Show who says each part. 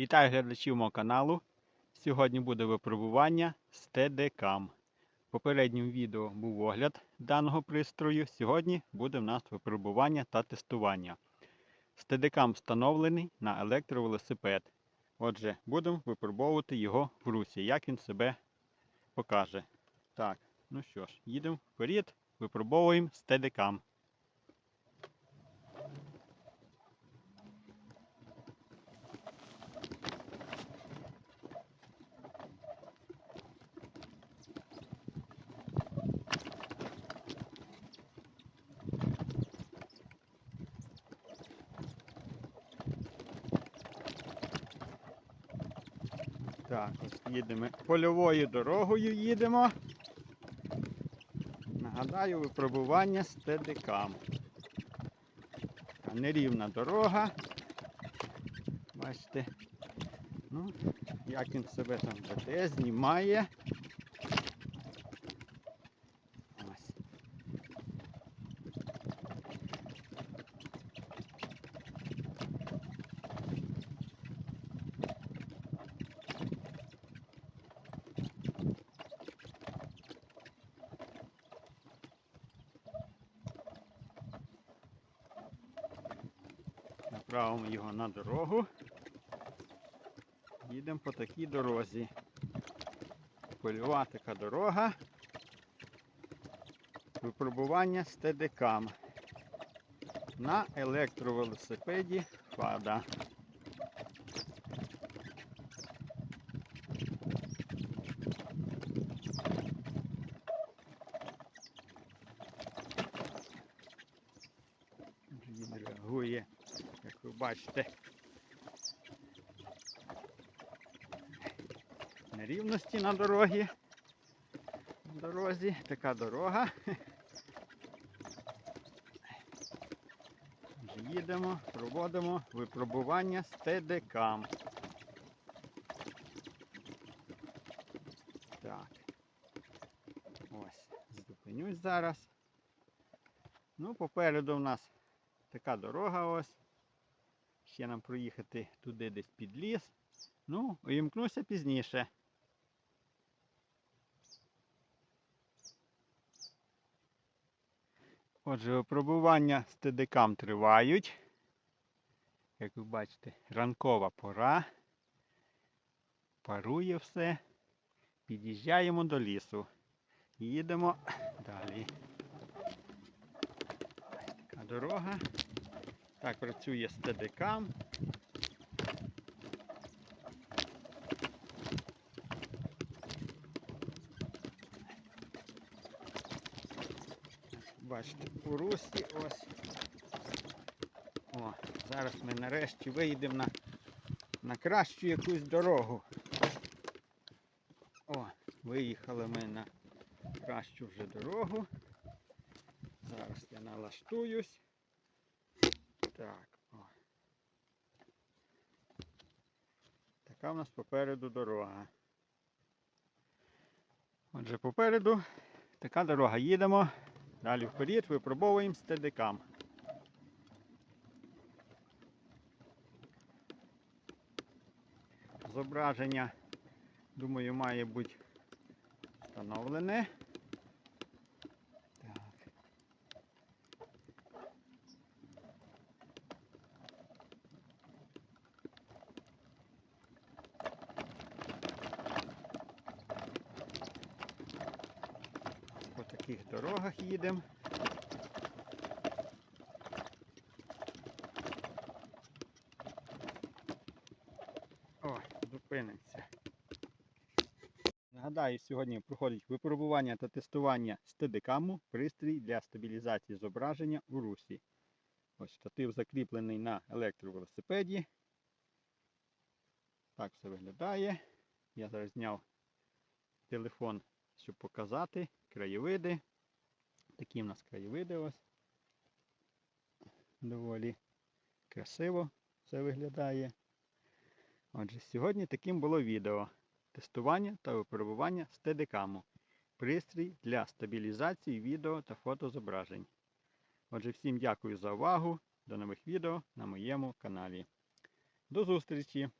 Speaker 1: Вітаю глядачів мого каналу. Сьогодні буде випробування з TDCam. В попередньому відео був огляд даного пристрою. Сьогодні буде в нас випробування та тестування. Steadicam встановлений на електровелосипед. Отже, будемо випробовувати його в русі, як він себе покаже. Так, ну що ж, їдемо вперед, випробовуємо Steadicam. Так, ось їдемо польовою дорогою їдемо. Нагадаю, випробування з ТДК. Така нерівна дорога. Бачите, ну, як він себе там веде, знімає. Ось. Направимо його на дорогу. Їдемо по такій дорозі. Польова така дорога. Випробування з ТДК на електровелосипеді Фада. Він реагує, як ви бачите. Нерівності на дорогі. На дорозі така дорога. Їдемо, проводимо випробування з TDCam. Так. Ось, зупинюсь зараз. Ну, попереду в нас така дорога ось. Ще нам проїхати туди десь під ліс. Ну, увімкнуся пізніше. Отже, випробування з TDCam тривають. Як ви бачите, ранкова пора. Парує все. Під'їжджаємо до лісу. Їдемо далі. Така дорога. Так працює з. Бачите, у русі ось. О, зараз ми нарешті виїдемо на, на кращу якусь дорогу. О, виїхали ми на кращу вже дорогу. Зараз я налаштуюсь. Так, о. Така в нас попереду дорога. Отже, попереду така дорога. Їдемо. Далі вперед випробовуємо TDCam. Зображення, думаю, має бути встановлене. Таких дорогах їдемо. О, зупиниться. Нагадаю, сьогодні проходить випробування та тестування стедикаму пристрій для стабілізації зображення у русі. Ось штатив закріплений на електровелосипеді. Так все виглядає. Я зараз зняв телефон, щоб показати краєвиди. Такі в нас краєвиди ось. Доволі красиво все виглядає. Отже, сьогодні таким було відео. Тестування та випробування стедикаму. Пристрій для стабілізації відео та фотозображень. Отже, всім дякую за увагу. До нових відео на моєму каналі. До зустрічі!